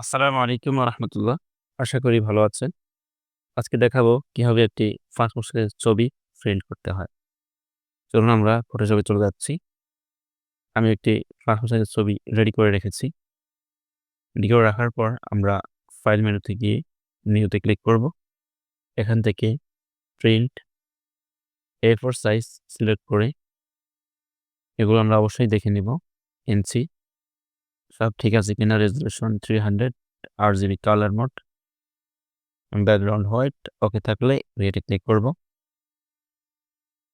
আসসালামু আলাইকুম রহমতুল্লাহ আশা করি ভালো আছেন। আজকে দেখাবো কীভাবে একটি পাসপোর্টের ছবি প্রিন্ট করতে হয়। চলুন আমরা ফটোশপে চলে যাচ্ছি। আমি একটি পাসপোর্টের ছবি রেডি করে রেখেছি। রেডি করে রাখার পর আমরা ফাইল মেনুতে গিয়ে নিউতে ক্লিক করব। এখান থেকে print A four size select করে এগুলো আমরা অবশ্যই দেখে নিব। এনসি সব ঠিক আছে কিনা resolution three hundred R G B color mode background white okay থাকলে রেটে ক্লিক করব।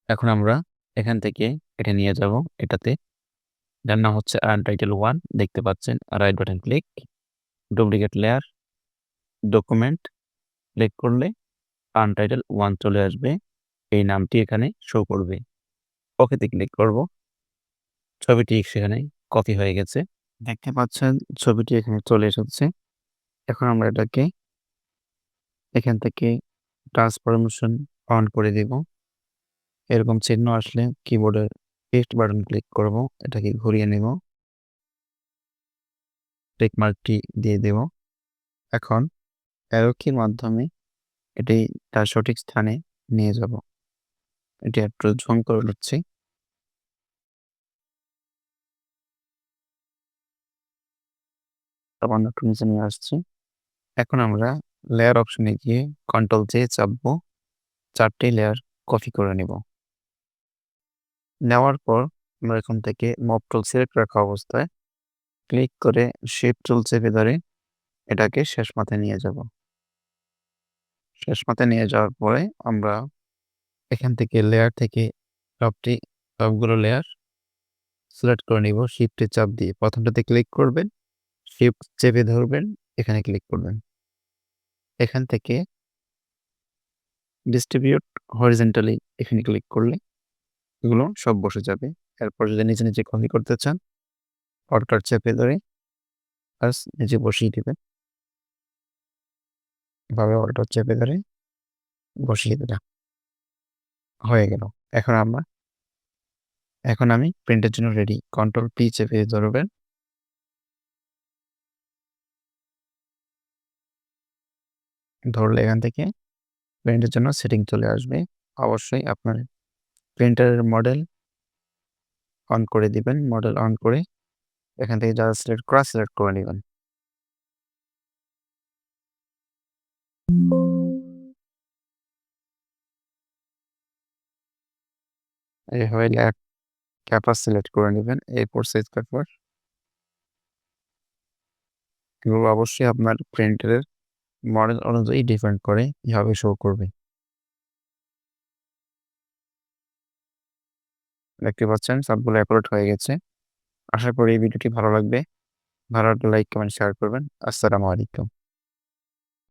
এখন আমরা এখান থেকে এটা নিয়ে যাব, এটাতে। যার নাম হচ্ছে আর্ন টাইটেল ওয়ান দেখতে পাচ্ছেন right button click duplicate layer document click করলে আর্ন টাইটেল ওয়ান চলে আসবে, এই নামটি এখানে শো করবে। ওকেতে ক্লিক করব, ছবিটি সেখানে কপি হয়ে গেছে। দেখতে পাচ্ছেন, ছবিটি এখানে চলে এসেছে। এখন আমরা এটাকে এখান থেকে ট্রান্সফরমেশন অন করে দেব। এরকম চিহ্ন আসলে কিবোর্ডের পেস্ট বাটন ক্লিক করব, এটাকে ঘুরিয়ে নেব। টেক মার্কটি দিয়ে দেব। এখন অ্যারোকির মাধ্যমে এটি তার সঠিক স্থানে নিয়ে যাব। এটি একটু ঝুম করে নিচ্ছি। নিচে নিয়ে আসছি। এখন আমরা লেয়ার অপশনে গিয়ে কন্ট্রোল জে চাপবো। চারটি লেয়ার কপি করে নেব। নেওয়ার পর আমরা এখান থেকে মপ টুল সিলেক্ট রাখা অবস্থায় ক্লিক করে শেপ টুল চেপে ধরে এটাকে শেষ মাথায় নিয়ে যাব। শেষ মাথায় নিয়ে যাওয়ার পরে আমরা এখান থেকে লেয়ার থেকে সবটি, সবগুলো লেয়ার সিলেক্ট করে নিব। শিফটে চাপ দিয়ে প্রথমটাতে ক্লিক করবেন। শিফট চেপে ধরবেন, এখানে ক্লিক করবেন। এখান থেকে ডিস্ট্রিবিউট হরিজেন্টালি এখানে ক্লিক করলে এগুলো সব বসে যাবে। এরপর যদি নিচে নিচে কপি করতে চান অর্ডার চেপে ধরে বাস নিচে বসিয়ে দেবেন। এভাবে অর্ডার চেপে ধরে বসিয়ে দিলাম। হয়ে গেল। এখন আমরা, এখন আমি প্রিন্টের জন্য রেডি কন্ট্রোল পি চেপে ধরবেন। ধরলে এখান থেকে প্রিন্টের জন্য সেটিং চলে আসবে। অবশ্যই আপনার প্রিন্টারের মডেল অন করে দিবেন মডেল অন করে এখান থেকে যারা সিলেক্ট করা সিলেক্ট করে নেবেন। এইভাবে ক্যাপাস সিলেক্ট করে নেবেন এই ফোর সাইজ এগুলো অবশ্যই আপনার প্রিন্টারের মডেল অনুযায়ী ডিপেন্ড করে কীভাবে শো করবে। দেখতে পাচ্ছেন, সবগুলো অ্যাপলোড হয়ে গেছে। আশা করি এই ভিডিওটি ভালো লাগবে। ভালো লাগলে লাইক কমেন্ট শেয়ার করবেন। আসসালামু আলাইকুম।